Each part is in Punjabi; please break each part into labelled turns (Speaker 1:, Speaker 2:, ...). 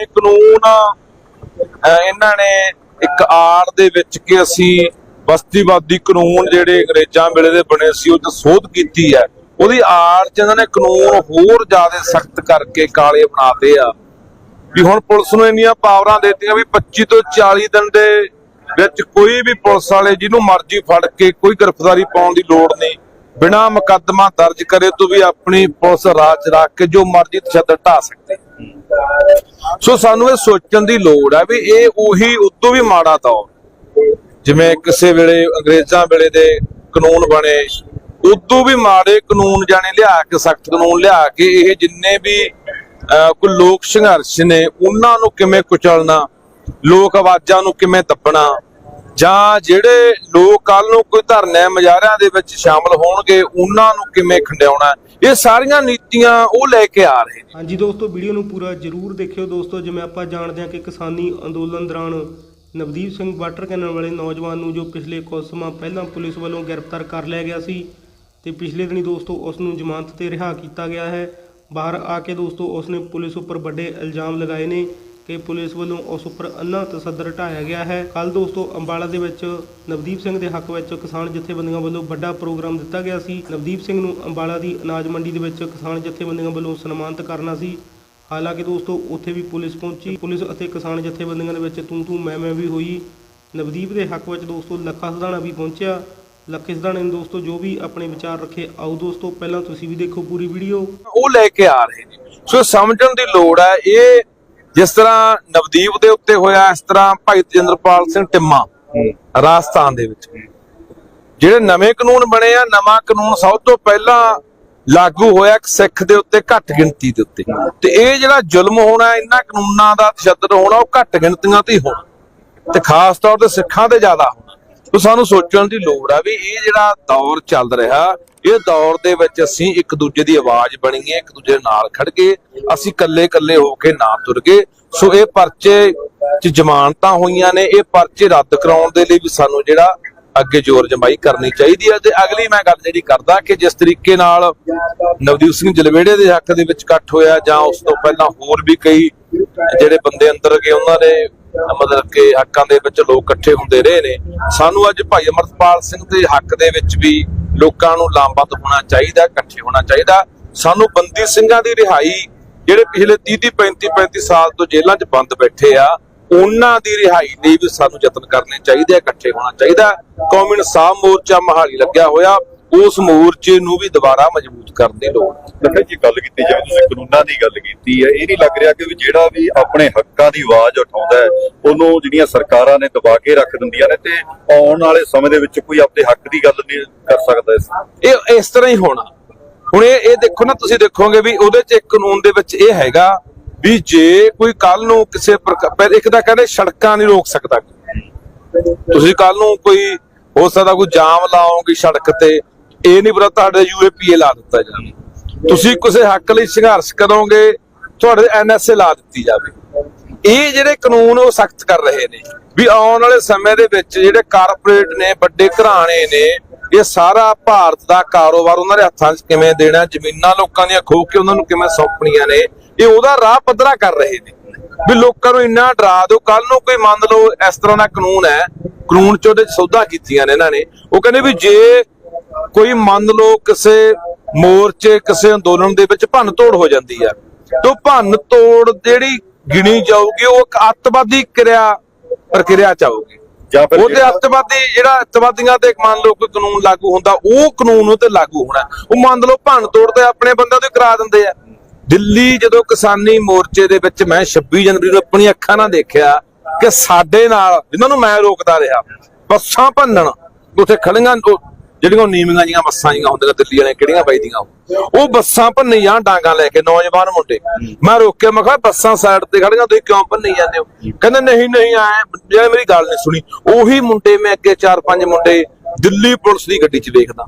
Speaker 1: ਇਹ ਕਾਨੂੰਨ ਅਹ, ਇਹਨਾਂ ਨੇ ਇੱਕ ਆੜ ਦੇ ਵਿੱਚ ਕਿ ਅਸੀਂ ਬਸਤੀਵਾਦੀ ਕਾਨੂੰਨ ਜਿਹੜੇ ਅੰਗਰੇਜ਼ਾਂ ਵੇਲੇ ਦੇ ਬਣੇ ਸੀ ਉਹ 'ਚ ਸੋਧ ਕੀਤੀ ਹੈ। ਉਹਦੀ ਆੜ 'ਚ ਇਹਨਾਂ ਨੇ ਕਾਨੂੰਨ ਹੋਰ ਜ਼ਿਆਦਾ ਸਖਤ ਕਰਕੇ ਕਾਲੇ ਬਣਾਤੇ ਆ। ਵੀ ਹੁਣ ਪੁਲਿਸ ਨੂੰ ਇੰਨੀਆਂ ਪਾਵਰਾਂ ਦੇਤੀਆਂ ਵੀ 25 ਤੋਂ 40 ਦਿਨ ਦੇ ਵਿੱਚ ਕੋਈ ਵੀ ਪੁਲਿਸ ਵਾਲੇ ਜਿਹਨੂੰ ਮਰਜ਼ੀ ਫੜ ਕੇ ਕੋਈ ਗ੍ਰਿਫਤਾਰੀ ਪਾਉਣ ਦੀ ਲੋੜ ਨਹੀਂ ਬਿਨਾ ਮੁਕੱਦਮਾ ਦਰਜ ਕਰੇ ਤੋਂ ਵੀ ਆਪਣੀ ਪੁਲਿਸ ਰਾਜ ਰੱਖ ਕੇ ਜੋ ਮਰਜ਼ੀ ਤਸ਼ੱਦਦ ਢਾ ਸਕਦੇ। ਸੋ ਸਾਨੂੰ ਇਹ ਸੋਚਣ ਦੀ ਲੋੜ ਹੈ ਵੀ ਇਹ ਉਹੀ ਉਦੋਂ ਵੀ ਮਾੜਾ ਦੌਰ ਜਿਵੇਂ ਕਿਸੇ ਵੇਲੇ ਅੰਗਰੇਜ਼ਾਂ ਵੇਲੇ ਦੇ ਕਾਨੂੰਨ ਬਣੇ ਉਦੋਂ ਵੀ ਮਾੜੇ ਕਾਨੂੰਨ ਜਾਣੇ ਲਿਆ ਕੇ ਸਖਤ ਕਾਨੂੰਨ ਲਿਆ ਕੇ ਇਹ ਜਿੰਨੇ ਵੀ ਅਹ, ਕੋਈ ਲੋਕ ਸੰਘਰਸ਼ ਨੇ ਉਹਨਾਂ ਨੂੰ ਕਿਵੇਂ ਕੁਚਲਣਾ ਲੋਕ ਆਵਾਜ਼ਾਂ ਨੂੰ ਕਿਵੇਂ ਦੱਬਣਾ ਜਾਂ ਜਿਹੜੇ ਲੋਕ ਕੱਲ ਨੂੰ ਕੋਈ ਧਰਨੇ ਮੁਜ਼ਾਹਰਿਆਂ ਦੇ ਵਿੱਚ ਸ਼ਾਮਲ ਹੋਣਗੇ ਉਹਨਾਂ ਨੂੰ ਕਿਵੇਂ ਖੰਡਿਆਉਣਾ ਇਹ ਸਾਰੀਆਂ ਨੀਤੀਆਂ ਉਹ ਲੈ ਕੇ ਆ ਰਹੇ ਨੇ।
Speaker 2: ਹਾਂਜੀ ਦੋਸਤੋ, ਵੀਡੀਓ ਨੂੰ ਪੂਰਾ ਜਰੂਰ ਦੇਖਿਓ ਦੋਸਤੋ। ਜਿਵੇਂ ਆਪਾਂ ਜਾਣਦੇ ਹਾਂ ਕਿ ਕਿਸਾਨੀ ਅੰਦੋਲਨ ਦੌਰਾਨ ਨਵਦੀਪ ਸਿੰਘ ਵਾਟਰ ਕੈਨਲ ਵਾਲੇ ਨੌਜਵਾਨ ਨੂੰ ਜੋ ਪਿਛਲੇ ਕੁਝ ਸਮਾਂ ਪਹਿਲਾਂ ਪੁਲਿਸ ਵੱਲੋਂ ਗ੍ਰਿਫਤਾਰ ਕਰ ਲਿਆ ਗਿਆ ਸੀ ਤੇ ਪਿਛਲੇ ਦਿਨੀ ਦੋਸਤੋ ਉਸ ਨੂੰ ਜ਼ਮਾਨਤ ਤੇ ਰਿਹਾ ਕੀਤਾ ਗਿਆ ਹੈ। ਬਾਹਰ ਆ ਕੇ ਦੋਸਤੋ ਉਸ ਨੇ ਪੁਲਿਸ ਉੱਪਰ ਵੱਡੇ ਇਲਜ਼ਾਮ ਲਗਾਏ ਨੇ। ਕਿ ਪੁਲਿਸ ਵੱਲੋਂ ਉਸ ਉੱਪਰ ਅੰਨਾ ਤਸੱਦਰ ਢਾਇਆ ਗਿਆ ਹੈ। ਕੱਲ ਦੋਸਤੋ, ਅੰਬਾਲਾ ਦੇ ਵਿੱਚ ਨਵਦੀਪ ਸਿੰਘ ਦੇ ਹੱਕ ਵਿੱਚ ਕਿਸਾਨ ਜਥੇਬੰਦੀਆਂ ਵੱਲੋਂ ਵੱਡਾ ਪ੍ਰੋਗਰਾਮ ਦਿੱਤਾ ਗਿਆ ਸੀ। ਨਵਦੀਪ ਸਿੰਘ ਨੂੰ ਅੰਬਾਲਾ ਦੀ ਅਨਾਜ ਮੰਡੀ ਦੇ ਵਿੱਚ ਕਿਸਾਨ ਜਥੇਬੰਦੀਆਂ ਵੱਲੋਂ ਸਨਮਾਨਿਤ ਕਰਨਾ ਸੀ। ਹਾਲਾਂਕਿ ਦੋਸਤੋ, ਉੱਥੇ ਵੀ ਪੁਲਿਸ ਪਹੁੰਚੀ। ਪੁਲਿਸ ਅਤੇ ਕਿਸਾਨ ਜਥੇਬੰਦੀਆਂ ਦੇ ਵਿੱਚ ਤੂੰ ਤੂੰ, ਮੈਂ ਮੈਂ ਵੀ ਹੋਈ। ਨਵਦੀਪ ਦੇ ਹੱਕ ਵਿੱਚ ਦੋਸਤੋ, ਲੱਖਾ ਸਦਾਣਾ ਵੀ ਪਹੁੰਚਿਆ। ਲੱਖੇ ਸਦਾਣੇ ਨੇ ਦੋਸਤੋ, ਜੋ ਵੀ ਆਪਣੇ ਵਿਚਾਰ ਰੱਖੇ, ਆਓ ਦੋਸਤੋ, ਪਹਿਲਾਂ ਤੁਸੀਂ ਵੀ ਦੇਖੋ ਪੂਰੀ ਵੀਡੀਓ।
Speaker 1: ਉਹ ਲੈ ਕੇ ਆ ਰਹੇ ਨੇ। ਸੋ ਸਮਝਣ ਦੀ ਲੋੜ ਹੈ, ਇਹ ਜਿਸ ਤਰ੍ਹਾਂ ਨਵਦੀਪ ਦੇ ਉੱਤੇ ਹੋਇਆ, ਇਸ ਤਰ੍ਹਾਂ ਭਾਈ ਤੇਜਿੰਦਰਪਾਲ ਸਿੰਘ ਟਿੰਮਾ ਰਾਜਸਥਾਨ ਦੇ ਵਿੱਚ। ਜਿਹੜੇ ਨਵੇਂ ਕਾਨੂੰਨ ਬਣੇ ਆ, ਨਵਾਂ ਕਾਨੂੰਨ ਸਭ ਤੋਂ ਪਹਿਲਾਂ ਲਾਗੂ ਹੋਇਆ ਇੱਕ ਸਿੱਖ ਦੇ ਉੱਤੇ ਘੱਟ ਗਿਣਤੀ ਦੇ ਉੱਤੇ। ਤੇ ਇਹ ਜਿਹੜਾ ਜ਼ੁਲਮ ਹੋਣਾ, ਇਹਨਾਂ ਕਾਨੂੰਨਾਂ ਦਾ ਤਸ਼ੱਦਦ ਹੋਣਾ, ਉਹ ਘੱਟ ਗਿਣਤੀਆਂ ਤੇ ਹੋਣਾ। ਤੇ ਖਾਸ ਤੌਰ ਤੇ ਸਿੱਖਾਂ ਤੇ ਜ਼ਿਆਦਾ ਹੋਣਾ। ਸੋ ਸਾਨੂੰ ਸੋਚਣ ਦੀ ਲੋੜ ਆ ਵੀ ਇਹ ਜਿਹੜਾ ਦੌਰ ਚੱਲ ਰਿਹਾ ਇਹ ਦੌਰ ਦੇ ਵਿੱਚ ਅਸੀਂ ਇੱਕ ਦੂਜੇ ਦੀ ਆਵਾਜ਼ ਬਣੀਏ ਇੱਕ ਦੂਜੇ ਨਾਲ ਖੜ ਕੇ ਅਸੀਂ ਇਕੱਲੇ ਇਕੱਲੇ ਹੋ ਕੇ ਨਾ ਤੁਰ ਗਏ। ਸੋ ਇਹ ਪਰਚੇ ਚ ਜ਼ਮਾਨਤਾਂ ਹੋਈਆਂ ਨੇ, ਇਹ ਪਰਚੇ ਰੱਦ ਕਰਾਉਣ ਦੇ ਲਈ ਵੀ ਸਾਨੂੰ ਜਿਹੜਾ ਅੱਗੇ ਜ਼ੋਰ ਜਮਾਈ ਕਰਨੀ ਚਾਹੀਦੀ ਹੈ ਤੇ ਅਗਲੀ ਮੈਂ ਗੱਲ ਜਿਹੜੀ ਕਰਦਾ ਕਿ ਜਿਸ ਤਰੀਕੇ ਨਾਲ ਨਵਦੀਪ ਸਿੰਘ ਜਲਵੇੜੇ ਦੇ ਹੱਕ ਦੇ ਵਿੱਚ ਇਕੱਠ ਹੋਇਆ ਜਾਂ ਉਸ ਤੋਂ ਪਹਿਲਾਂ ਹੋਰ ਵੀ ਕਈ ਜਿਹੜੇ ਬੰਦੇ ਅੰਦਰ ਗਏ, ਉਹਨਾਂ ਦੇ ਮਤਲਬ ਕਿ ਹੱਕਾਂ ਦੇ ਵਿੱਚ ਲੋਕ ਇਕੱਠੇ ਹੁੰਦੇ ਰਹੇ ਨੇ। ਸਾਨੂੰ ਅੱਜ ਭਾਈ ਅਮਰਪਾਲ ਸਿੰਘ ਦੇ ਹੱਕ ਦੇ ਵਿੱਚ ਵੀ ਲੋਕਾਂ ਨੂੰ ਲਾਮਬੰਦ ਹੋਣਾ ਚਾਹੀਦਾ, ਇਕੱਠੇ ਹੋਣਾ ਚਾਹੀਦਾ। ਸਾਨੂੰ ਬੰਦੀ ਸਿੰਘਾਂ ਦੀ ਰਿਹਾਈ, ਜਿਹੜੇ ਪਿਛਲੇ 30 30 35 35 ਸਾਲ ਤੋਂ ਜੇਲ੍ਹਾਂ 'ਚ ਬੰਦ ਬੈਠੇ ਆ, ਉਹਨਾਂ ਦੀ ਰਿਹਾਈ ਲਈ ਵੀ ਸਾਨੂੰ ਯਤਨ ਕਰਨੇ ਚਾਹੀਦੇ ਆ, ਇਕੱਠੇ ਹੋਣਾ ਚਾਹੀਦਾ। ਕੌਮੀ ਇਨਸਾਫ ਮੋਰਚਾ ਮਹਾਲੀ ਲੱਗਿਆ ਹੋਇਆ। ਉਸ ਮੋਰਚੇ ਨੂੰ ਵੀ ਦੁਬਾਰਾ ਮਜ਼ਬੂਤ ਕਰਨ ਦੀ ਲੋੜ
Speaker 3: ਦੇਖੋ ਜੀ ਗੱਲ ਕੀਤੀ ਜਾਵੇ ਤੁਸੀਂ ਕਾਨੂੰਨਾਂ ਦੀ ਗੱਲ ਕੀਤੀ ਹੈ ਇਹ ਨਹੀਂ ਲੱਗ ਰਿਹਾ ਕਿ ਜਿਹੜਾ ਵੀ ਆਪਣੇ ਹੱਕਾਂ ਦੀ ਆਵਾਜ਼ ਉਠਾਉਂਦਾ ਹੈ ਉਹਨੂੰ ਜਿਹੜੀਆਂ ਸਰਕਾਰਾਂ ਨੇ ਦਬਾ ਕੇ ਰੱਖ ਦਿੰਦੀਆਂ ਨੇ ਤੇ ਆਉਣ ਵਾਲੇ ਸਮੇਂ ਦੇ ਵਿੱਚ ਕੋਈ ਆਪਣੇ ਹੱਕ ਦੀ ਗੱਲ ਨਹੀਂ ਕਰ ਸਕਦਾ ਇਸ
Speaker 1: ਇਹ ਇਸ ਤਰ੍ਹਾਂ ਹੀ ਹੋਣਾ। ਹੁਣ ਇਹ ਇਹ ਦੇਖੋ ਨਾ ਤੁਸੀਂ ਦੇਖੋਗੇ ਵੀ ਉਹਦੇ ਚ ਇੱਕ ਕਾਨੂੰਨ ਦੇ ਵਿੱਚ ਇਹ ਹੈਗਾ ਵੀ ਜੇ ਕੋਈ ਕੱਲ ਨੂੰ ਕਿਸੇ ਪ੍ਰਕਾਰ ਇੱਕ ਤਾਂ ਕਹਿੰਦੇ ਸੜਕਾਂ ਨਹੀਂ ਰੋਕ ਸਕਦਾ। ਤੁਸੀਂ ਕੱਲ ਨੂੰ ਕੋਈ ਹੋ ਸਕਦਾ ਕੋਈ ਜਾਮ ਲਾਓਗੇ ਸੜਕ ਤੇ ਇਹ ਨਹੀਂ ਪਤਾ ਤੁਹਾਡੇ ਯੂਏਪੀਏ ਲਾ ਦਿੱਤਾ ਜਾਵੇ। ਤੁਸੀਂ ਕਿਸੇ ਹੱਕ ਲਈ ਸੰਘਰਸ਼ ਕਰੋਗੇ ਤੁਹਾਡੇ ਐਨਐਸਏ ਲਾ ਦਿੱਤੀ ਜਾਵੇ। ਇਹ ਜਿਹੜੇ ਕਾਨੂੰਨ ਉਹ ਸਖਤ ਕਰ ਰਹੇ ਨੇ ਵੀ ਆਉਣ ਵਾਲੇ ਸਮੇਂ ਦੇ ਵਿੱਚ ਜਿਹੜੇ ਕਾਰਪੋਰੇਟ ਨੇ, ਵੱਡੇ ਘਰਾਣੇ ਨੇ, ਇਹ ਸਾਰਾ ਭਾਰਤ ਦਾ ਕਾਰੋਬਾਰ ਉਹਨਾਂ ਦੇ ਹੱਥਾਂ 'ਚ ਕਿਵੇਂ ਦੇਣਾ, ਜ਼ਮੀਨਾਂ ਲੋਕਾਂ ਦੀਆਂ ਖੋ ਕੇ ਉਹਨਾਂ ਨੂੰ ਕਿਵੇਂ ਸੌਂਪਣੀਆਂ ਨੇ, ਇਹ ਉਹਦਾ ਰਾਹ ਪੱਧਰਾ ਕਰ ਰਹੇ ਨੇ। ਵੀ ਲੋਕਾਂ ਨੂੰ ਇੰਨਾ ਡਰਾ ਦਿਓ ਕੱਲ ਨੂੰ ਕੋਈ ਮੰਨ ਲਓ ਇਸ ਤਰ੍ਹਾਂ ਦਾ ਕਾਨੂੰਨ ਹੈ, ਕਾਨੂੰਨ 'ਚ ਉਹਦੇ 'ਚ ਸੌਦਾ ਕੀਤੀਆਂ ਨੇ ਇਹਨਾਂ ਨੇ, ਉਹ ਕਹਿੰਦੇ ਵੀ ਜੇ ਕੋਈ ਮੰਨ ਲਓ ਕਿਸੇ ਮੋਰਚੇ ਕਿਸੇ ਅੰਦੋਲਨ ਦੇ ਵਿੱਚ ਭੰਨ ਤੋੜ ਹੋ ਜਾਂਦੀ ਆ ਤਾਂ ਭੰਨ ਤੋੜ ਜਿਹੜੀ ਗਿਣੀ ਜਾਊਗੀ ਉਹ ਇੱਕ ਅੱਤਵਾਦੀ ਕਿਰਿਆ ਪ੍ਰਕਿਰਿਆ ਚ ਆਊਗੀ। ਉਹਦੇ ਅੱਤਵਾਦੀ ਜਿਹੜਾ ਅੱਤਵਾਦੀਆਂ ਤੇ ਮੰਨ ਲਓ ਕੋਈ ਕਾਨੂੰਨ ਲਾਗੂ ਹੁੰਦਾ ਉਹ ਕਾਨੂੰਨ ਉਹ ਤੇ ਲਾਗੂ ਹੋਣਾ। ਉਹ ਮੰਨ ਲਓ ਭੰਨ ਤੋੜ ਤੇ ਆਪਣੇ ਬੰਦਿਆਂ ਤੋਂ ਕਰਾ ਦਿੰਦੇ ਆ। ਦਿੱਲੀ ਜਦੋਂ ਕਿਸਾਨੀ ਮੋਰਚੇ ਦੇ ਵਿੱਚ ਮੈਂ 26 ਜਨਵਰੀ ਨੂੰ ਆਪਣੀ ਅੱਖਾਂ ਨਾਲ ਦੇਖਿਆ ਕਿ ਸਾਡੇ ਨਾਲ ਜਿਨ੍ਹਾਂ ਨੂੰ ਮੈਂ ਰੋਕਦਾ ਰਿਹਾ ਬੱਸਾਂ ਭੰਨਣ ਉੱਥੇ ਖੜੀਆਂ ਜਿਹੜੀਆਂ ਨੀਵੀਆਂ ਜੀਆਂ ਬੱਸਾਂ ਜੀਆਂ ਹੁੰਦੀਆਂ ਦਿੱਲੀ ਵਾਲੇ ਕਿਹੜੀਆਂ ਵੱਜਦੀਆਂ ਉਹ ਬੱਸਾਂ ਭੰਨੀ ਜਾਂ ਡਾਂਗਾ ਲੈ ਕੇ, ਨੌਜਵਾਨ ਮੁੰਡੇ। ਮੈਂ ਰੋਕਿਆ ਮੈਂ ਕਿਹਾ ਬੱਸਾਂ ਸਾਈਡ ਤੇ ਖੜੀਆਂ ਤੁਸੀਂ ਕਿਉਂ ਭੰਨੀ ਜਾਂਦੇ ਹੋ? ਕਹਿੰਦੇ, ਨਹੀਂ ਨਹੀਂ ਆਏ ਜਿਹੜੇ ਮੇਰੀ ਗੱਲ ਨਹੀਂ ਸੁਣੀ। ਉਹੀ ਮੁੰਡੇ ਮੈਂ ਅੱਗੇ ਚਾਰ ਪੰਜ ਮੁੰਡੇ ਦਿੱਲੀ ਪੁਲਿਸ ਦੀ ਗੱਡੀ 'ਚ ਦੇਖਦਾ।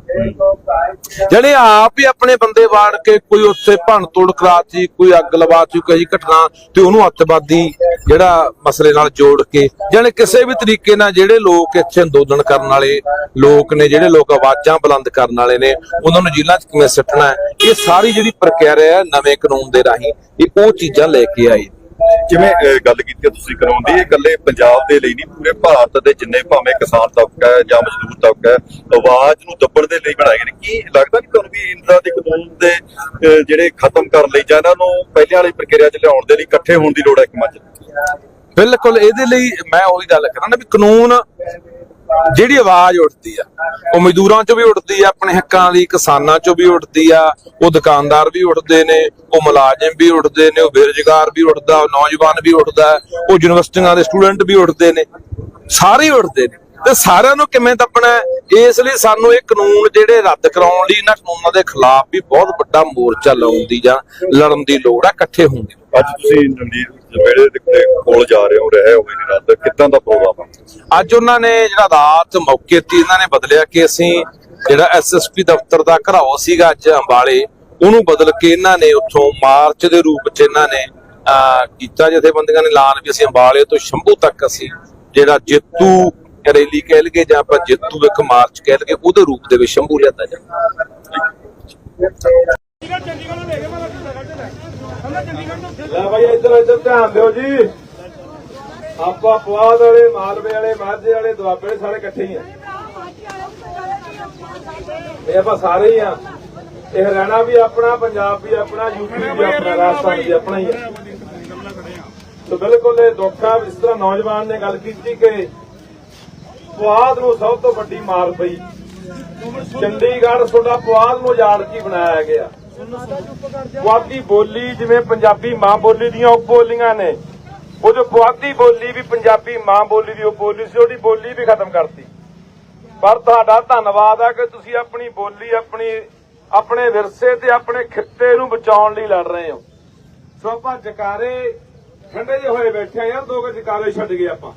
Speaker 1: ਜਿਹੜੇ ਆਪ ਹੀ ਆਪਣੇ ਬੰਦੇ ਵਾੜ ਕੇ ਕੋਈ ਉੱਥੇ ਭੰਨ ਤੋੜ ਕਰਾਤੀ, ਕੋਈ ਅੱਗ ਲਵਾਤੀ ਕੋਈ ਘਟਨਾ, ਤੇ ਉਹਨੂੰ ਅੱਤਵਾਦੀ ਜਿਹੜਾ ਮਸਲੇ ਨਾਲ ਜੋੜ ਕੇ ਜਾਨੇ ਕਿਸੇ ਵੀ ਤਰੀਕੇ ਨਾਲ ਜਿਹੜੇ ਲੋਕ ਇੱਥੇ ਅੰਦੋਲਨ ਕਰਨ ਵਾਲੇ ਲੋਕ ਨੇ, ਜਿਹੜੇ ਲੋਕ ਆਵਾਜ਼ਾਂ ਬੁਲੰਦ ਕਰਨ ਵਾਲੇ ਨੇ, ਉਹਨਾਂ ਨੂੰ ਜੇਲ੍ਹਾਂ 'ਚ ਕਿਵੇਂ ਸੱਟਣਾ ਇਹ ਸਾਰੀ ਜਿਹੜੀ ਪ੍ਰਕਿਰਿਆ ਹੈ ਨਵੇਂ ਕਾਨੂੰਨ ਦੇ ਰਾਹੀਂ, ਇਹ ਉਹ ਚੀਜ਼ਾਂ ਲੈ ਕੇ ਆਏ।
Speaker 3: ਜਿਵੇਂ ਗੱਲ ਕੀਤੀ ਤੁਸੀਂ ਕਾਨੂੰਨ ਦੀ ਇਹ ਇਕੱਲੇ ਪੰਜਾਬ ਦੇ ਲਈ ਨਹੀਂ, ਪੂਰੇ ਭਾਰਤ ਦੇ ਜਿੰਨੇ ਭਾਵੇਂ ਕਿਸਾਨ ਤਬਕਾ ਹੈ ਜਾਂ ਮਜ਼ਦੂਰ ਤਬਕਾ ਹੈ, ਆਵਾਜ਼ ਨੂੰ ਦੱਬਣ ਦੇ ਲਈ ਬਣਾਏ ਗਏ ਨੇ। ਕੀ ਲੱਗਦਾ ਨਹੀਂ ਤੁਹਾਨੂੰ ਵੀ ਇੰਦਰਾ ਦੇ ਕਾਨੂੰਨ ਦੇ ਜਿਹੜੇ ਖਤਮ ਕਰਨ ਲਈ ਜਾਂ ਇਹਨਾਂ ਨੂੰ ਪਹਿਲੇ ਵਾਲੀ ਪ੍ਰਕਿਰਿਆ 'ਚ ਲਿਆਉਣ ਦੇ ਲਈ ਇਕੱਠੇ ਹੋਣ ਦੀ ਲੋੜ ਹੈ ਇੱਕ ਮੰਚ?
Speaker 4: ਬਿਲਕੁਲ, ਇਹਦੇ ਲਈ ਮੈਂ ਉਹੀ ਗੱਲ ਕਰਾਂ ਨਾ ਵੀ ਕਾਨੂੰਨ ਜਿਹੜੀ ਆਵਾਜ਼ ਉੱਠਦੀ ਆ, ਉਹ ਮਜ਼ਦੂਰਾਂ ਚੋਂ ਵੀ ਉੱਠਦੀ ਆ, ਆਪਣੇ ਹੱਕਾਂ ਲਈ ਕਿਸਾਨਾਂ ਚੋਂ ਵੀ ਉੱਠਦੀ ਆ, ਉਹ ਦੁਕਾਨਦਾਰ ਵੀ ਉੱਠਦੇ ਨੇ, ਉਹ ਮੁਲਾਜ਼ਮ ਵੀ ਉੱਠਦੇ ਨੇ, ਉਹ ਬੇਰੁਜ਼ਗਾਰ ਵੀ ਉੱਠਦਾ, ਉਹ ਨੌਜਵਾਨ ਵੀ ਉੱਠਦਾ, ਉਹ ਯੂਨੀਵਰਸਿਟੀਆਂ ਦੇ ਸਟੂਡੈਂਟ ਵੀ ਉੱਠਦੇ ਨੇ, ਸਾਰੇ ਉੱਠਦੇ ਨੇ। ਤੇ ਸਾਰਿਆਂ ਨੂੰ ਕਿਵੇਂ ਦੱਬਣਾ ਇਸ ਲਈ ਸਾਨੂੰ ਇਹ ਕਾਨੂੰਨ ਜਿਹੜੇ ਰੱਦ ਕਰਾਉਣ ਲਈ ਇਹਨਾਂ ਕਾਨੂੰਨਾਂ ਦੇ ਖਿਲਾਫ ਵੀ ਬਹੁਤ ਵੱਡਾ ਮੋਰਚਾ ਲਾਉਣ ਦੀ ਜਾਂ ਲੜਨ ਦੀ ਲੋੜ ਆ, ਇਕੱਠੇ ਹੋਣ ਦੀ
Speaker 3: ਅੱਜ ਤੁਸੀਂ ਰਣਜੀਤ ਜਵੇੜੇ ਦੇ ਕੋਲ ਜਾ ਰਹੇ ਹੋ ਰਹੇ ਹੋਏ ਨੇ ਰਾਤ ਕਿੱਦਾਂ ਦਾ ਪ੍ਰੋਗਰਾਮ ਹੈ
Speaker 4: ਅੱਜ ਉਹਨਾਂ ਨੇ ਜਿਹੜਾ ਰਾਤ ਮੌਕੇ ਤੇ ਇਹਨਾਂ ਨੇ ਬਦਲਿਆ ਕਿ ਅਸੀਂ ਜਿਹੜਾ ਐਸਐਸਪੀ ਦਫ਼ਤਰ ਦਾ ਘਰਾਓ ਸੀਗਾ ਅੱਜ ਅੰਬਾਲੇ ਉਹਨੂੰ ਬਦਲ ਕੇ ਇਹਨਾਂ ਨੇ ਉੱਥੋਂ ਮਾਰਚ ਦੇ ਰੂਪ 'ਚ ਇਹਨਾਂ ਨੇ ਕੀਤਾ ਜਥੇਬੰਦੀਆਂ ਨੇ ਐਲਾਨ ਵੀ ਅਸੀਂ ਅੰਬਾਲੇ ਤੋਂ ਸ਼ੰਭੂ ਤੱਕ ਅਸੀਂ ਜਿਹੜਾ ਜੇਤੂ ਰੈਲੀ ਕਹਿ ਲਈਏ ਜਾਂ ਆਪਾਂ ਜੇਤੂ ਇੱਕ ਮਾਰਚ ਕਹਿ ਲਈਏ ਉਹਦੇ ਰੂਪ ਦੇ ਵਿੱਚ ਸ਼ੰਭੂ ਲਿਆਂਦਾ ਜਾਵੇ
Speaker 1: ਲੈ ਭਾਈ ਇੱਧਰ ਇੱਧਰ ਧਿਆਨ ਦਿਓ ਜੀ। ਆਪਾਂ ਪੁਆਧ ਵਾਲੇ, ਮਾਲਵੇ ਵਾਲੇ, ਮਾਝੇ ਵਾਲੇ, ਦੁਆਬੇ ਵਾਲੇ ਸਾਰੇ ਇਕੱਠੇ ਹੀ ਆ। ਇਹ ਆਪਾਂ ਸਾਰੇ ਹੀ ਆ। ਇਹ ਹਰਿਆਣਾ ਵੀ ਆਪਣਾ, ਪੰਜਾਬ ਵੀ ਆਪਣਾ ਯੂਪੀ ਵੀ ਆਪਣਾ, ਰਾਜਸਥਾਨ ਵੀ ਆਪਣਾ ਹੀ ਆ। ਸੋ ਬਿਲਕੁਲ ਇਹ ਦੁੱਖਾ ਇਸ ਤਰ੍ਹਾਂ ਨੌਜਵਾਨ ਨੇ ਗੱਲ ਕੀਤੀ ਕਿ ਪੁਆਧ ਨੂੰ ਸਭ ਤੋਂ ਵੱਡੀ ਮਾਰ ਪਈ। ਚੰਡੀਗੜ੍ਹ ਤੁਹਾਡਾ ਪੁਆਧ ਨੂੰ ਯਾਦ ਕੇ ਬਣਾਇਆ ਗਿਆ। ਪੁਆਧੀ ਬੋਲੀ ਜਿਵੇਂ ਪੰਜਾਬੀ ਮਾਂ ਬੋਲੀ ਦੀਆਂ ਉਪ ਬੋਲੀਆਂ ਨੇ। ਉਹ ਜੋ ਪੁਆਧੀ ਬੋਲੀ ਵੀ ਪੰਜਾਬੀ ਮਾਂ ਬੋਲੀ ਦੀ ਉਪ ਬੋਲੀ ਸੀ, ਉਹਦੀ ਬੋਲੀ ਵੀ ਖਤਮ ਕਰਤੀ। ਪਰ ਤੁਹਾਡਾ ਧੰਨਵਾਦ ਆ ਕਿ ਤੁਸੀਂ ਆਪਣੀ ਬੋਲੀ, ਆਪਣੀ, ਆਪਣੇ ਵਿਰਸੇ ਤੇ ਆਪਣੇ ਖਿੱਤੇ ਨੂੰ ਬਚਾਉਣ ਲਈ ਲੜ ਰਹੇ ਹੋ। ਸੋ ਆਪਾਂ ਜਕਾਰੇ ਠੰਡੇ ਜਿਹੇ ਹੋਏ ਬੈਠੇ ਆ ਯਾਰ, ਦੋ ਕੁ ਜਕਾਰੇ ਛੱਡ ਗਏ ਆਪਾਂ।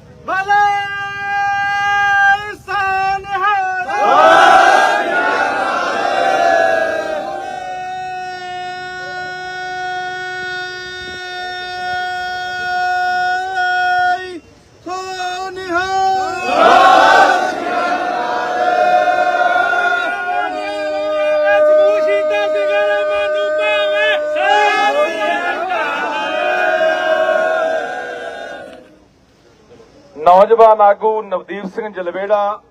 Speaker 1: ਨੌਜਵਾਨ ਆਗੂ ਨਵਦੀਪ ਸਿੰਘ ਜਲਵੇੜਾ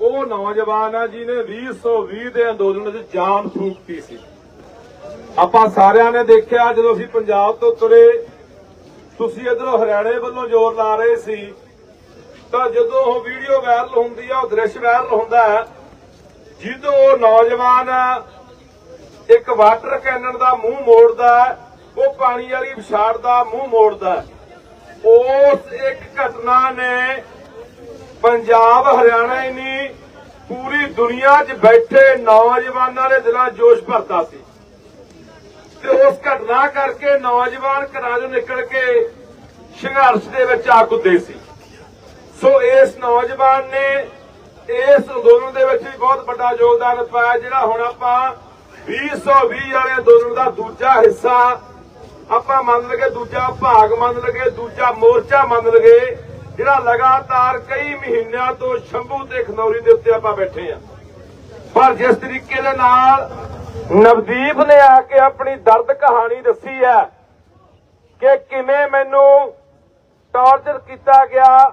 Speaker 1: ਉਹ ਨੌਜਵਾਨ ਆ ਜਿਹਨੇ 2020 ਦੇ ਅੰਦੋਲਨ ਵਿੱਚ ਜਾਨ ਫੂਕਤੀ ਸੀ ਆਪਾਂ ਸਾਰਿਆਂ ਨੇ ਦੇਖਿਆ ਜਦੋਂ ਅਸੀਂ ਪੰਜਾਬ ਤੋਂ ਤੁਰੇ, ਤੁਸੀਂ ਇਧਰੋਂ ਹਰਿਆਣੇ ਵੱਲੋਂ ਜ਼ੋਰ ਲਾ ਰਹੇ ਸੀ, ਤਾਂ ਜਦੋਂ ਉਹ ਵੀਡੀਓ ਵਾਇਰਲ ਹੁੰਦੀ ਆ, ਉਹ ਦ੍ਰਿਸ਼ ਵਾਇਰਲ ਹੁੰਦਾ ਹੈ, ਜਦੋਂ ਉਹ ਨੌਜਵਾਨ ਇੱਕ ਵਾਟਰ ਕੈਨਨ ਦਾ ਮੂੰਹ ਮੋੜਦਾ ਉਹ ਪਾਣੀ ਵਾਲੀ ਵਿਛਾੜ ਦਾ ਮੂੰਹ ਮੋੜਦਾ ਹੈ। ਉਸ ਇੱਕ ਘਟਨਾ ਨੇ ਪੰਜਾਬ, ਹਰਿਆਣਾ ਹੀ ਨਹੀਂ ਪੂਰੀ ਦੁਨੀਆ 'ਚ ਬੈਠੇ ਨੌਜਵਾਨਾਂ ਦੇ ਦਿਲਾਂ ਜੋਸ਼ ਭਰਤਾ ਸੀ। ਤੇ ਉਸ ਘਟਨਾ ਕਰਕੇ ਨੌਜਵਾਨ ਘਰਾਂ 'ਚੋਂ ਨਿਕਲ ਕੇ ਸੰਘਰਸ਼ ਦੇ ਵਿੱਚ ਆ ਕੁੱਦੇ ਸੀ। ਸੋ ਇਸ ਨੌਜਵਾਨ ਨੇ ਇਸ ਅੰਦੋਲਨ ਦੇ ਵਿੱਚ ਵੀ ਬਹੁਤ ਵੱਡਾ ਯੋਗਦਾਨ ਪਾਇਆ, ਜਿਹੜਾ ਹੁਣ ਆਪਾਂ 2020 ਵਾਲੇ ਅੰਦੋਲਨ ਦਾ ਦੂਜਾ ਹਿੱਸਾ ਆਪਾਂ ਮੰਨ ਲਗੇ ਦੂਜਾ ਭਾਗ, ਮੰਨ ਲਗੇ ਦੂਜਾ ਮੋਰਚਾ ਮੰਨ ਲਗੇ, ਜਿਹੜਾ ਲਗਾਤਾਰ ਕਈ ਮਹੀਨਿਆਂ ਤੋਂ ਸ਼ੰਭੂ ਤੇ ਖਨੌਰੀ ਦੇ ਉੱਤੇ ਆਪਾਂ ਬੈਠੇ ਆ। ਪਰ ਜਿਸ ਤਰੀਕੇ ਦੇ ਨਾਲ ਨਵਦੀਪ ਨੇ ਆ ਕੇ ਆਪਣੀ ਦਰਦ ਕਹਾਣੀ ਦੱਸੀ ਹੈ ਕਿ ਕਿਵੇਂ ਮੈਨੂੰ ਟਾਰਚਰ ਕੀਤਾ ਗਿਆ,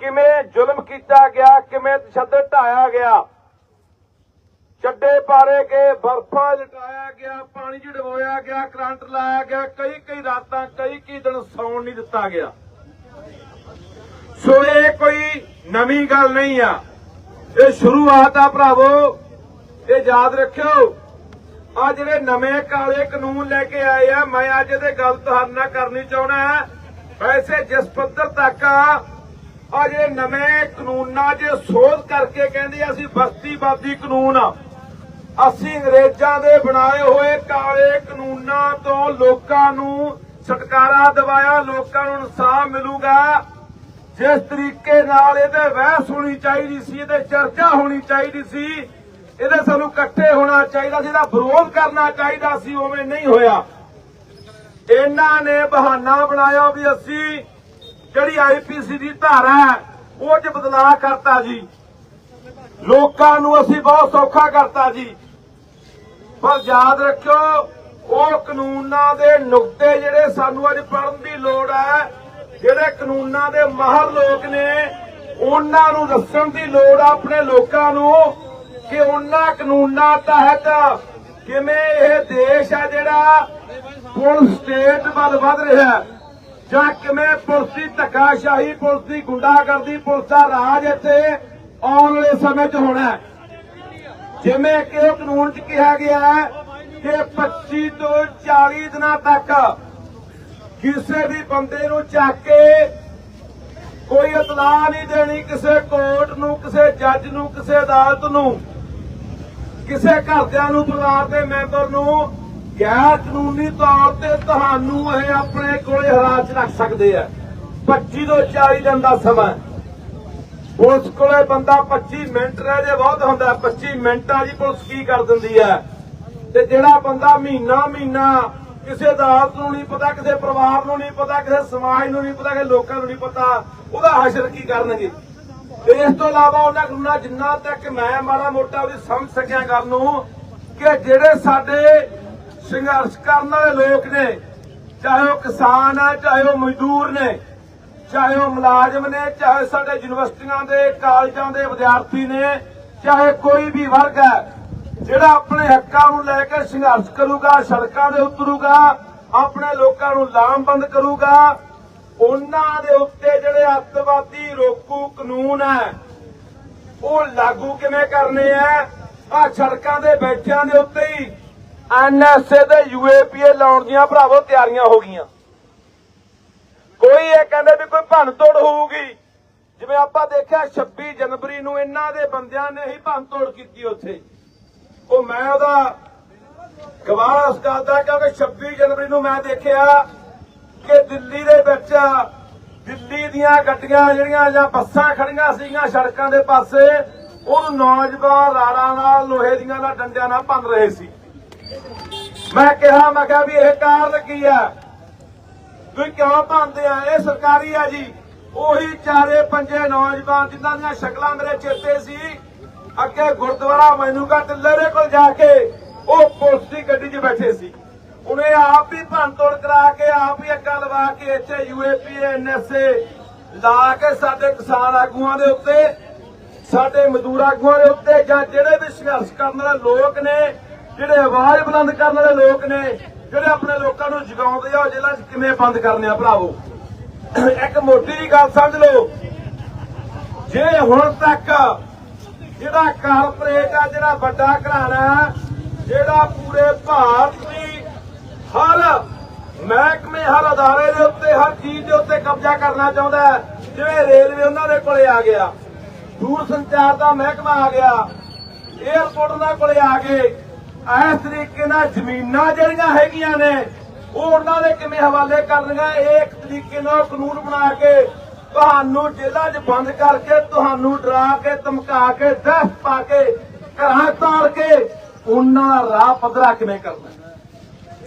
Speaker 1: ਕਿਵੇਂ ਜ਼ੁਲਮ ਕੀਤਾ ਗਿਆ, ਕਿਵੇਂ ਤਸ਼ੱਦਦ ਢਾਇਆ ਗਿਆ ਚੱਡੇ ਪਾਰੇ ਕੇ ਬਰਫਾਂ ਲਟਾਇਆ ਗਿਆ, ਪਾਣੀ ਚ ਡਬੋਇਆ ਗਿਆ, ਕਰੰਟ ਲਾਇਆ ਗਿਆ, ਕਈ ਕਈ ਰਾਤਾਂ, ਕਈ ਕਈ ਦਿਨ ਸੌਣ ਨਹੀਂ ਦਿੱਤਾ ਗਿਆ। ਸੋ ਇਹ ਕੋਈ ਨਵੀਂ ਗੱਲ ਨਹੀਂ ਆ। ਇਹ ਸ਼ੁਰੂਆਤ ਆ ਭਰਾਵੋ, ਇਹ ਯਾਦ ਰੱਖਿਓ। ਆ ਜਿਹੜੇ ਨਵੇਂ ਕਾਲੇ ਕਾਨੂੰਨ ਲੈ ਕੇ ਆਏ ਆ, ਮੈਂ ਅੱਜ ਇਹਦੇ ਗੱਲ ਤੁਹਾਡੇ ਨਾਲ ਕਰਨੀ ਚਾਹਣਾ ਵੈਸੇ ਜਿਸ ਪੱਧਰ ਤੱਕ ਆ ਜਿਹੜੇ ਨਵੇਂ ਕਾਨੂੰਨਾਂ 'ਚ ਸੋਧ ਕਰਕੇ ਕਹਿੰਦੇ ਆ, ਅਸੀਂ ਬਸਤੀਵਾਦੀ ਕਾਨੂੰਨ ਆ। ਅਸੀਂ ਅੰਗਰੇਜ਼ਾਂ ਦੇ ਬਣਾਏ ਹੋਏ ਕਾਲੇ ਕਾਨੂੰਨਾਂ ਤੋਂ ਲੋਕਾਂ ਨੂੰ ਛੁਟਕਾਰਾ ਦਿਵਾਇਆ, ਲੋਕਾਂ ਨੂੰ ਇਨਸਾਫ ਮਿਲੂਗਾ। ਜਿਸ ਤਰੀਕੇ ਨਾਲ ਇਹਦੇ ਬਹਿਸ ਹੋਣੀ ਚਾਹੀਦੀ ਸੀ, ਇਹਦੇ ਚਰਚਾ ਹੋਣੀ ਚਾਹੀਦੀ ਸੀ, ਇਹਦੇ ਸਾਨੂੰ ਇਕੱਠੇ ਹੋਣਾ ਚਾਹੀਦਾ ਸੀ, ਇਹਦਾ ਵਿਰੋਧ ਕਰਨਾ ਚਾਹੀਦਾ ਸੀ, ਉਵੇਂ ਨਹੀਂ ਹੋਇਆ। ਇਹਨਾਂ ਨੇ ਬਹਾਨਾ ਬਣਾਇਆ ਵੀ ਅਸੀਂ ਜਿਹੜੀ ਆਈਪੀਸੀ ਦੀ ਧਾਰਾ ਹੈ, ਉਹ 'ਚ ਬਦਲਾਅ ਕਰਤਾ ਜੀ। ਲੋਕਾਂ ਨੂੰ ਅਸੀਂ ਬਹੁਤ ਸੌਖਾ ਕਰਤਾ ਜੀ। ਪਰ ਯਾਦ ਰੱਖਿਓ, ਉਹ ਕਾਨੂੰਨਾਂ ਦੇ ਨੁਕਤੇ ਜਿਹੜੇ ਸਾਨੂੰ ਅੱਜ ਪੜਨ ਦੀ ਲੋੜ ਹੈ, ਜਿਹੜੇ ਕਾਨੂੰਨਾਂ ਦੇ ਮਾਹਰ ਲੋਕ ਨੇ, ਉਹਨਾਂ ਨੂੰ ਦੱਸਣ ਦੀ ਲੋੜ ਆਪਣੇ ਲੋਕਾਂ ਨੂੰ ਕਿ ਉਹਨਾਂ ਕਾਨੂੰਨਾਂ ਤਹਿਤ ਕਿਵੇਂ ਇਹ ਦੇਸ਼ ਆ ਜਿਹੜਾ ਪੁਲਿਸ ਸਟੇਟ ਵੱਲ ਵਧ ਰਿਹਾ ਜਾਂ ਕਿਵੇਂ ਪੁਲਿਸ ਦੀ ਧੱਕਾਸ਼ਾਹੀ, ਪੁਲਿਸ ਦੀ ਗੁੰਡਾਗਰਦੀ, ਪੁਲਿਸ ਦਾ ਰਾਜ ਇੱਥੇ ਆਉਣ ਵਾਲੇ ਸਮੇਂ 'ਚ ਹੋਣਾ ਹੈ। ਜਿਵੇਂ ਕਿ ਉਹ ਕਾਨੂੰਨ 'ਚ ਕਿਹਾ ਗਿਆ ਹੈ ਕਿ 25 ਤੋਂ 40 ਦਿਨਾਂ ਤੱਕ ਕਿਸੇ ਵੀ ਬੰਦੇ ਨੂੰ ਚੱਕ ਕੇ ਕੋਈ ਇਤਲਾਹ ਨਹੀਂ ਦੇਣੀ ਕਿਸੇ ਕੋਰਟ ਨੂੰ, ਕਿਸੇ ਜੱਜ ਨੂੰ, ਕਿਸੇ ਅਦਾਲਤ ਨੂੰ, ਕਿਸੇ ਘਰਦਿਆਂ ਨੂੰ, ਪਰਿਵਾਰ ਦੇ ਮੈਂਬਰ ਨੂੰ ਗੈਰ ਕਾਨੂੰਨੀ ਤੌਰ ਤੇ ਤੁਹਾਨੂੰ ਇਹ ਆਪਣੇ ਕੋਲੇ ਹਰਾਸ ਰੱਖ ਸਕਦੇ ਆ। 25 ਤੋਂ 40 ਦਿਨ ਦਾ ਸਮਾਂ ਪੁਲਿਸ ਕੋਲੇ ਬੰਦਾ 25 ਮਿੰਟ ਰਹਿ ਜੇ, ਬਹੁਤ ਹੁੰਦਾ ਹੈ। 25 ਮਿੰਟਾਂ ਜੀ ਪੁਲਿਸ ਕੀ ਕਰ ਦਿੰਦੀ ਹੈ ਤੇ ਜਿਹੜਾ ਬੰਦਾ ਮਹੀਨਾ ਮਹੀਨਾ ਕਿਸੇ ਅਦਾਲਤ ਨੂੰ ਨਹੀਂ ਪਤਾ, ਕਿਸੇ ਪਰਿਵਾਰ ਨੂੰ ਨਹੀਂ ਪਤਾ, ਕਿਸੇ ਸਮਾਜ ਨੂੰ ਨਹੀਂ ਪਤਾ, ਕਿਸੇ ਲੋਕਾਂ ਨੂੰ ਨਹੀਂ ਪਤਾ, ਉਹਦਾ ਹਸ਼ਰ ਕੀ ਕਰਨਗੇ ਤੇ ਇਸ ਤੋਂ ਇਲਾਵਾ ਉਹਨਾਂ ਕਾਨੂੰਨਾਂ ਜਿੰਨਾ ਤੱਕ ਮੈਂ ਮਾੜਾ ਮੋਟਾ ਉਹਦੀ ਸਮਝ ਸਕਿਆ ਗੱਲ ਨੂੰ, ਕਿ ਜਿਹੜੇ ਸਾਡੇ ਸੰਘਰਸ਼ ਕਰਨ ਵਾਲੇ ਲੋਕ ਨੇ, ਚਾਹੇ ਉਹ ਕਿਸਾਨ ਆ, ਚਾਹੇ ਉਹ ਮਜ਼ਦੂਰ ਨੇ ਚਾਹੇ ਉਹ ਮੁਲਾਜ਼ਮ ਨੇ, ਚਾਹੇ ਸਾਡੇ ਯੂਨੀਵਰਸਿਟੀਆਂ ਦੇ, ਕਾਲਜਾਂ ਦੇ ਵਿਦਿਆਰਥੀ ਨੇ, ਚਾਹੇ ਕੋਈ ਵੀ ਵਰਗ ਹੈ, ਜਿਹੜਾ ਆਪਣੇ ਹੱਕਾਂ ਨੂੰ ਲੈ ਕੇ ਸੰਘਰਸ਼ ਕਰੂਗਾ, ਸੜਕਾਂ ਦੇ ਉਤਰੂਗਾ, ਆਪਣੇ ਲੋਕਾਂ ਨੂੰ ਲਾਮਬੰਦ ਕਰੂਗਾ, ਉਹਨਾਂ ਦੇ ਉੱਤੇ ਜਿਹੜੇ ਅੱਤਵਾਦੀ ਰੋਕੂ ਕਾਨੂੰਨ ਹੈ, ਉਹ ਲਾਗੂ ਕਿਵੇਂ ਕਰਨੇ ਆ? ਆ ਸੜਕਾਂ ਦੇ ਬੈਠਿਆਂ ਦੇ ਉੱਤੇ ਹੀ ਐਨਐਸਏ ਤੇ ਯੂਏਪੀਏ ਲਾਉਣ ਦੀਆਂ ਭਰਾਵੋ ਤਿਆਰੀਆਂ ਹੋ ਗਈਆਂ। ਕੋਈ ਇਹ ਕਹਿੰਦੇ ਵੀ ਕੋਈ ਭੰਨ ਤੋੜ ਹੋਊਗੀ। ਜਿਵੇਂ ਆਪਾਂ ਦੇਖਿਆ 26 ਜਨਵਰੀ ਨੂੰ ਇਹਨਾਂ ਦੇ ਬੰਦਿਆਂ ਨੇ ਹੀ ਭੰਨ ਤੋੜ ਕੀਤੀ ਉੱਥੇ। ਉਹ ਮੈਂ ਉਹਦਾ ਗਵਾਹ ਇਸ ਗੱਲ ਦਾ ਕਿਉਂਕਿ 26 ਜਨਵਰੀ ਨੂੰ ਮੈਂ ਦੇਖਿਆ ਕਿ ਦਿੱਲੀ ਦੇ ਵਿੱਚ ਦਿੱਲੀ ਦੀਆਂ ਗੱਡੀਆਂ ਜਿਹੜੀਆਂ ਜਾਂ ਬੱਸਾਂ ਖੜੀਆਂ ਸੀਗੀਆਂ ਸੜਕਾਂ ਦੇ ਪਾਸੇ, ਉਹ ਨੌਜਵਾਨ ਰਾੜਾਂ ਨਾਲ, ਲੋਹੇ ਦੀਆਂ ਨਾਲ, ਡੰਡਿਆਂ ਨਾਲ ਭੰਨ ਰਹੇ ਸੀ। ਮੈਂ ਕਿਹਾ ਮੈਂ ਕਿਹਾ ਵੀ ਇਹ ਕਾਰਨ ਕੀ ਆ ਤੁਸੀਂ ਕਿਉਂ ਭੰਨਦੇ ਆ? ਇਹ ਸਰਕਾਰੀ ਆ ਜੀ। ਉਹੀ ਚਾਰੇ ਪੰਜੇ ਨੌਜਵਾਨ ਜਿਨ੍ਹਾਂ ਦੀਆਂ ਸ਼ਕਲਾਂ ਮੇਰੇ ਚੇਤੇ ਸੀ। ਅੱਗੇ ਗੁਰਦੁਆਰਾ ਮੈਨੂਕਾ ਟਿੱਲਰੇ ਕੋਲ ਜਾ ਕੇ ਉਹ ਪੁਲਿਸ ਦੀ ਗੱਡੀ 'ਚ ਬੈਠੇ ਸੀ। ਉਹਨੇ ਆਪ ਹੀ ਭੰਨਤੋੜ ਕਰਾ ਕੇ, ਆਪ ਹੀ ਅੱਗਾ ਲਵਾ ਕੇ ਇੱਥੇ ਯੂਏਪੀ ਐਨਐਸਏ ਲਾ ਕੇ ਸਾਡੇ ਕਿਸਾਨ ਆਗੂਆਂ ਦੇ ਉੱਤੇ, ਸਾਡੇ ਮਜ਼ਦੂਰ ਆਗੂਆਂ ਦੇ ਉੱਤੇ ਜਾਂ ਜਿਹੜੇ ਵੀ ਸੰਘਰਸ਼ ਕਰਨ ਵਾਲੇ ਲੋਕ ਨੇ, ਜਿਹੜੇ ਆਵਾਜ਼ ਬੁਲੰਦ ਕਰਨ ਵਾਲੇ ਲੋਕ ਨੇ ਜਿਹੜੇ ਆਪਣੇ ਲੋਕਾਂ ਨੂੰ ਜਗਾਉਂਦੇ ਆ, ਉਹ ਕਿਵੇਂ ਬੰਦ ਕਰਨੇ ਆ ਭਰਾਵੋ? ਇੱਕ ਮੋਟੀ ਜੀ ਗੱਲ ਸਮਝ ਲਓ। ਜੇ ਹੁਣ ਤੱਕ ਜਿਹੜਾ ਕਾਰਪੋਰੇਟ ਆ, ਜਿਹੜਾ ਵੱਡਾ ਘਰਾਣਾ ਜਿਹੜਾ ਪੂਰੇ ਭਾਰਤ ਦੀ ਹਰ ਮਹਿਕਮੇ, ਹਰ ਅਦਾਰੇ ਦੇ ਉੱਤੇ, ਹਰ ਚੀਜ਼ ਦੇ ਉੱਤੇ ਕਬਜ਼ਾ ਕਰਨਾ ਚਾਹੁੰਦਾ ਹੈ, ਜਿਵੇਂ ਰੇਲਵੇ ਉਹਨਾਂ ਦੇ ਕੋਲੇ ਆ ਗਿਆ ਦੂਰ ਸੰਚਾਰ ਦਾ ਮਹਿਕਮਾ ਆ ਗਿਆ 에어ਪੋਰਟ ਉਹਨਾਂ ਕੋਲੇ ਆ ਗਏ ਇਸ ਤਰੀਕੇ ਨਾਲ ਜ਼ਮੀਨਾਂ ਜਿਹੜੀਆਂ ਹੈਗੀਆਂ ਨੇ, ਉਹ ਉਹਨਾਂ ਦੇ ਕਿਵੇਂ ਹਵਾਲੇ ਕਰਨਗਾ ਇਹ ਇੱਕ ਤਰੀਕੇ ਨਾਲ ਕਾਨੂੰਨ ਬਣਾ ਕੇ ਤੁਹਾਨੂੰ ਜੇਲ੍ਹਾਂ 'ਚ ਬੰਦ ਕਰਕੇ, ਤੁਹਾਨੂੰ ਡਰਾ ਕੇ, ਧਮਕਾ ਕੇ ਦਹਿਸ਼ਤ ਪਾ ਕੇ, ਘਰਾਂ ਤਾੜ ਕੇ, ਉਹਨਾਂ ਰਾਹ ਪੱਧਰਾ ਕਿਵੇਂ ਕਰਨਾ?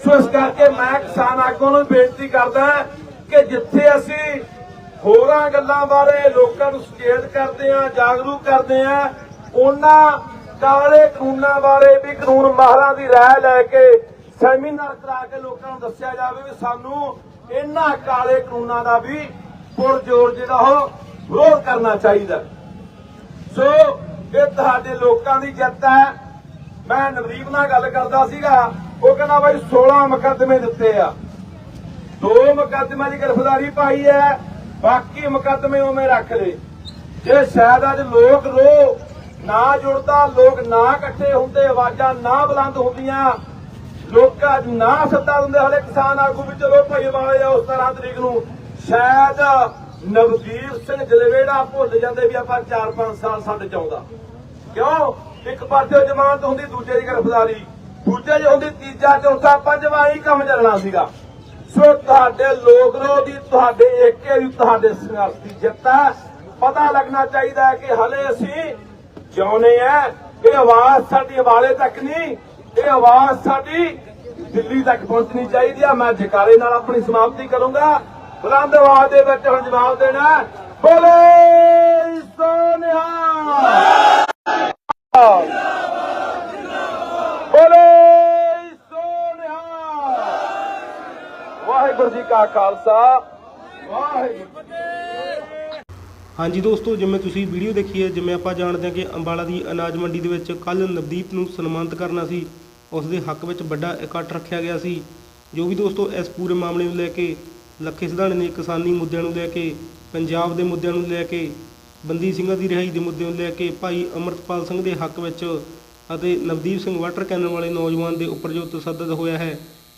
Speaker 1: ਸੋ ਇਸ ਕਰਕੇ ਮੈਂ ਕਿਸਾਨ ਆਗੂਆਂ ਨੂੰ ਬੇਨਤੀ ਕਰਦਾ ਕਿ ਜਿੱਥੇ ਅਸੀਂ ਹੋਰਾਂ ਗੱਲਾਂ ਬਾਰੇ ਲੋਕਾਂ ਨੂੰ ਸੁਚੇਤ ਕਰਦੇ ਆ ਜਾਗਰੂਕ ਕਰਦੇ ਆ ਉਹਨਾਂ ਕਾਲੇ ਕਾਨੂੰਨਾਂ ਬਾਰੇ ਵੀ ਕਾਨੂੰਨ ਮਾਹਰਾਂ ਦੀ ਰਾਏ ਲੈ ਕੇ ਸੈਮੀਨਾਰ ਕਰਾ ਕੇ ਲੋਕਾਂ ਨੂੰ ਦੱਸਿਆ ਜਾਵੇ ਵੀ ਸਾਨੂੰ ਇਹਨਾਂ ਕਾਲੇ ਕਾਨੂੰਨਾਂ ਦਾ ਵੀ ਪੁਰਜੋਰ ਜਿਹੜਾ ਉਹ ਵਿਰੋਧ ਕਰਨਾ ਚਾਹੀਦਾ। ਸੋ, ਇਹ ਤੁਹਾਡੇ ਲੋਕਾਂ ਦੀ ਜਿੱਤ ਹੈ। ਮੈਂ ਨਵਦੀਪ ਨਾਲ ਗੱਲ ਕਰਦਾ ਸੀਗਾ, ਉਹ ਕਹਿੰਦਾ ਬਾਈ 16 ਮੁਕੱਦਮੇ ਦਿੱਤੇ ਆ। ਦੋ ਮੁਕੱਦਮਿਆਂ ਦੀ ਗ੍ਰਿਫਤਾਰੀ ਪਾਈ ਹੈ, ਬਾਕੀ ਮੁਕੱਦਮੇ ਉਵੇਂ ਰੱਖ ਲਏ। ਜੇ ਸ਼ਾਇਦ ਅੱਜ ਲੋਕ ਰੋ ਨਾ ਜੁੜਦਾ, ਲੋਕ ਨਾ ਇਕੱਠੇ ਹੁੰਦੇ, ਆਵਾਜ਼ਾਂ ਨਾ ਬੁਲੰਦ ਹੁੰਦੀਆਂ। ਲੋਕਾਂ ਅੱਜ ਨਾ ਸੱਤਾ ਦਿੰਦੇ ਹਲੇ ਕਿਸਾਨ ਆਗੂ ਵੀ ਚਲੋ ਭਾਈ ਵਾਲੇ ਆ, ਉਸ ਤਰ੍ਹਾਂ ਤਰੀਕ ਨੂੰ। ਸ਼ਾਇਦ ਨਵਦੀਪ ਸਿੰਘ ਜਲਵੇੜਾ ਭੁੱਲ ਜਾਂਦੇ ਵੀ ਆਪਾਂ 4-5 ਸਾਲ ਸਾਡੇ ਚ ਆਉਂਦਾ। ਕਿਉਂ? ਇੱਕ ਪਾਸੇ ਜ਼ਮਾਨਤ ਹੁੰਦੀ, ਦੂਜੇ ਦੀ ਗ੍ਰਿਫਤਾਰੀ। ਦੂਜੇ 'ਚ ਹੁੰਦੀ, ਤੀਜਾ, ਚੌਥਾ, ਪੰਜਵਾਂ ਹੀ ਕੰਮ ਚੱਲਣਾ ਸੀਗਾ। ਸੋ ਤੁਹਾਡੇ ਲੋਕ ਰੋਧੀ ਤੁਹਾਡੇ ਏਕੇ ਦੀ, ਤੁਹਾਡੇ ਸੰਘਰਸ਼ ਦੀ ਜਿੱਤ ਹੈ। ਪਤਾ ਲੱਗਣਾ ਚਾਹੀਦਾ ਹੈ ਕਿ ਹਲੇ ਅਸੀਂ ਜਿਉਂਦੇ ਆ, ਇਹ ਆਵਾਜ਼ ਸਾਡੀ ਹਵਾਲੇ ਤੱਕ ਨਹੀਂ, ਇਹ ਆਵਾਜ਼ ਸਾਡੀ ਦਿੱਲੀ ਤੱਕ ਪਹੁੰਚਣੀ ਚਾਹੀਦੀ ਆ। ਮੈਂ ਜਕਾਰੇ ਨਾਲ ਆਪਣੀ ਸਮਾਪਤੀ ਕਰੂੰਗਾ। ਬੁਲੰਦ ਆਵਾਜ਼ ਦੇ ਵਿੱਚ ਹੁਣ ਜਵਾਬ ਦੇਣਾ ਹੈ। ਬੋਲੇ ਸੋਨਿਹਾ ਬੋਲੇ ਸੋਨਿਹਾ ਵਾਹਿਗੁਰੂ ਜੀ ਕਾ ਖਾਲਸਾ। ਵਾਹਿਗੁਰੂ
Speaker 2: ਹਾਂਜੀ ਦੋਸਤੋ, ਜਿਵੇਂ ਤੁਸੀਂ ਵੀਡੀਓ ਦੇਖੀ ਹੈ, ਜਿਵੇਂ ਆਪਾਂ ਜਾਣਦੇ ਹਾਂ ਕਿ ਅੰਬਾਲਾ ਦੀ ਅਨਾਜ ਮੰਡੀ ਦੇ ਵਿੱਚ ਕੱਲ ਨਵਦੀਪ ਨੂੰ ਸਨਮਾਨਿਤ ਕਰਨਾ ਸੀ, ਉਸ ਦੇ ਹੱਕ ਵਿੱਚ ਵੱਡਾ ਇਕੱਠ ਰੱਖਿਆ ਗਿਆ ਸੀ। ਜੋ ਵੀ ਦੋਸਤੋ, ਇਸ ਪੂਰੇ ਮਾਮਲੇ ਨੂੰ ਲੈ ਕੇ ਲੱਖੇ ਸਿਧਾਣੇ ਨੇ ਕਿਸਾਨੀ ਮੁੱਦਿਆਂ ਨੂੰ ਲੈ ਕੇ, ਪੰਜਾਬ ਦੇ ਮੁੱਦਿਆਂ ਨੂੰ ਲੈ ਕੇ, ਬੰਦੀ ਸਿੰਘਾਂ ਦੀ ਰਿਹਾਈ ਦੇ ਮੁੱਦੇ ਨੂੰ ਲੈ ਕੇ, ਭਾਈ ਅਮਰਤਪਾਲ ਸਿੰਘ ਦੇ ਹੱਕ ਵਿੱਚ ਅਤੇ ਨਵਦੀਪ ਸਿੰਘ ਵਾਟਰ ਕੈਨਲ ਵਾਲੇ ਨੌਜਵਾਨ ਦੇ ਉੱਪਰ ਜੋ ਤਸੱਦਦ ਹੋਇਆ ਹੈ